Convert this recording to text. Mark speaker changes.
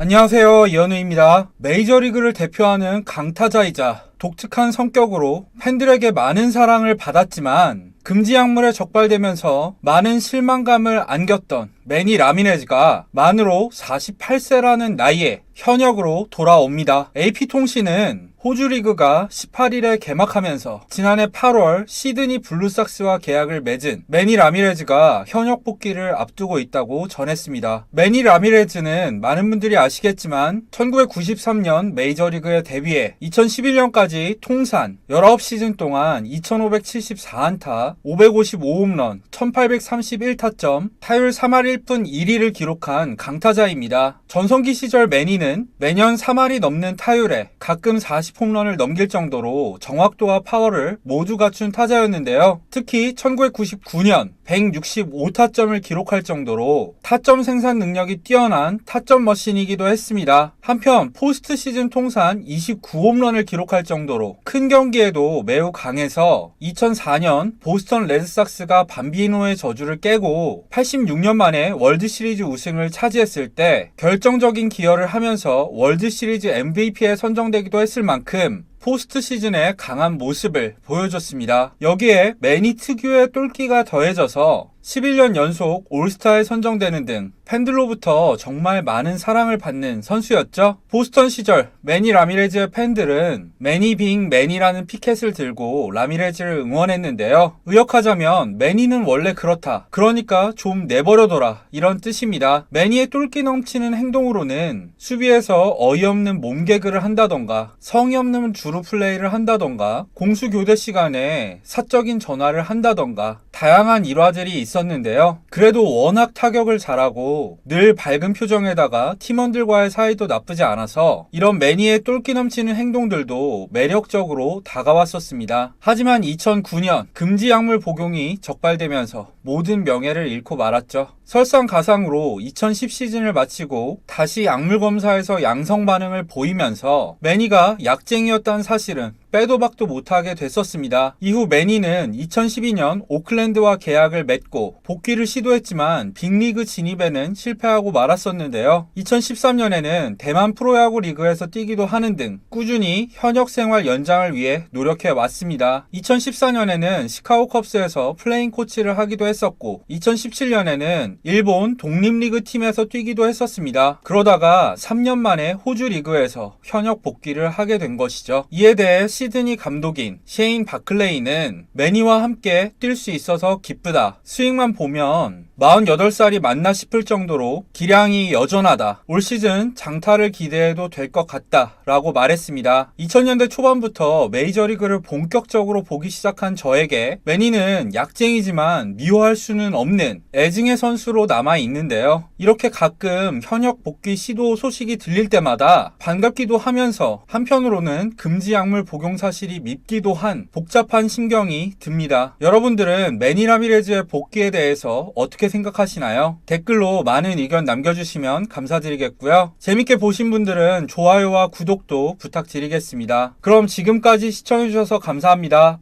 Speaker 1: 안녕하세요. 이현우입니다. 메이저리그를 대표하는 강타자이자 독특한 성격으로 팬들에게 많은 사랑을 받았지만 금지 약물에 적발되면서 많은 실망감을 안겼던 매니 라미네즈가 만으로 48세라는 나이에 현역으로 돌아옵니다. AP통신은 호주 리그가 18일에 개막하면서 지난해 8월 시드니 블루삭스와 계약을 맺은 매니 라미레즈가 현역 복귀를 앞두고 있다고 전했습니다. 매니 라미레즈는 많은 분들이 아시겠지만 1993년 메이저리그에 데뷔해 2011년까지 통산 19시즌 동안 2574안타, 555홈런, 1831타점, 타율 3할 1푼 1위를 기록한 강타자입니다. 전성기 시절 매니는 매년 3할이 넘는 타율에 가끔 40홈런을 넘길 정도로 정확도와 파워를 모두 갖춘 타자였는데요. 특히 1999년 165타점을 기록할 정도로 타점 생산 능력이 뛰어난 타점 머신이기도 했습니다. 한편 포스트 시즌 통산 29홈런을 기록할 정도로 큰 경기에도 매우 강해서 2004년 보스턴 레드삭스가 밤비 노의 저주를 깨고 86년 만에 월드 시리즈 우승을 차지했을 때 결정적인 기여를 하면서 월드 시리즈 MVP에 선정되기도 했을 만큼 포스트 시즌의 강한 모습을 보여줬습니다. 여기에 매니 특유의 똘끼가 더해져서 11년 연속 올스타에 선정되는 등 팬들로부터 정말 많은 사랑을 받는 선수였죠. 보스턴 시절 매니 라미레즈의 팬들은 매니 빙 매니라는 피켓을 들고 라미레즈를 응원했는데요. 의역하자면 매니는 원래 그렇다. 그러니까 좀 내버려둬라. 이런 뜻입니다. 매니의 똘끼 넘치는 행동으로는 수비에서 어이없는 몸개그를 한다던가 성의 없는 주루 플레이를 한다던가 공수 교대 시간에 사적인 전화를 한다던가 다양한 일화들이 있었는데요. 그래도 워낙 타격을 잘하고 늘 밝은 표정에다가 팀원들과의 사이도 나쁘지 않아서 이런 매니의 똘끼 넘치는 행동들도 매력적으로 다가왔었습니다. 하지만 2009년 금지 약물 복용이 적발되면서 모든 명예를 잃고 말았죠. 설상가상으로 2010 시즌을 마치고 다시 약물 검사에서 양성 반응을 보이면서 매니가 약쟁이였다는 사실은 빼도 박도 못하게 됐었습니다. 이후 매니는 2012년 오클랜드와 계약을 맺고 복귀를 시도했지만 빅리그 진입에는 실패하고 말았었는데요. 2013년에는 대만 프로야구 리그에서 뛰기도 하는 등 꾸준히 현역 생활 연장을 위해 노력해 왔습니다. 2014년에는 시카고 컵스에서 플레인 코치를 하기도 했 었고 2017년에는 일본 독립리그 팀에서 뛰기도 했었습니다. 그러다가 3년 만에 호주 리그에서 현역 복귀를 하게 된 것이죠. 이에 대해 시드니 감독인 셰인 바클레이는 매니와 함께 뛸 수 있어서 기쁘다. 스윙만 보면 48살이 맞나 싶을 정도로 기량이 여전하다. 올 시즌 장타를 기대해도 될 것 같다. 라고 말했습니다. 2000년대 초반부터 메이저리그를 본격적으로 보기 시작한 저에게 매니는 약쟁이지만 미워할 수는 없는 애증의 선수로 남아 있는데요. 이렇게 가끔 현역 복귀 시도 소식이 들릴 때마다 반갑기도 하면서 한편으로는 금지 약물 복용 사실이 밉기도 한 복잡한 심경이 듭니다. 여러분들은 매니 라미레즈의 복귀에 대해서 어떻게 생각하시나요? 댓글로 많은 의견 남겨주시면 감사드리겠고요. 재밌게 보신 분들은 좋아요와 구독도 부탁드리겠습니다. 그럼 지금까지 시청해주셔서 감사합니다.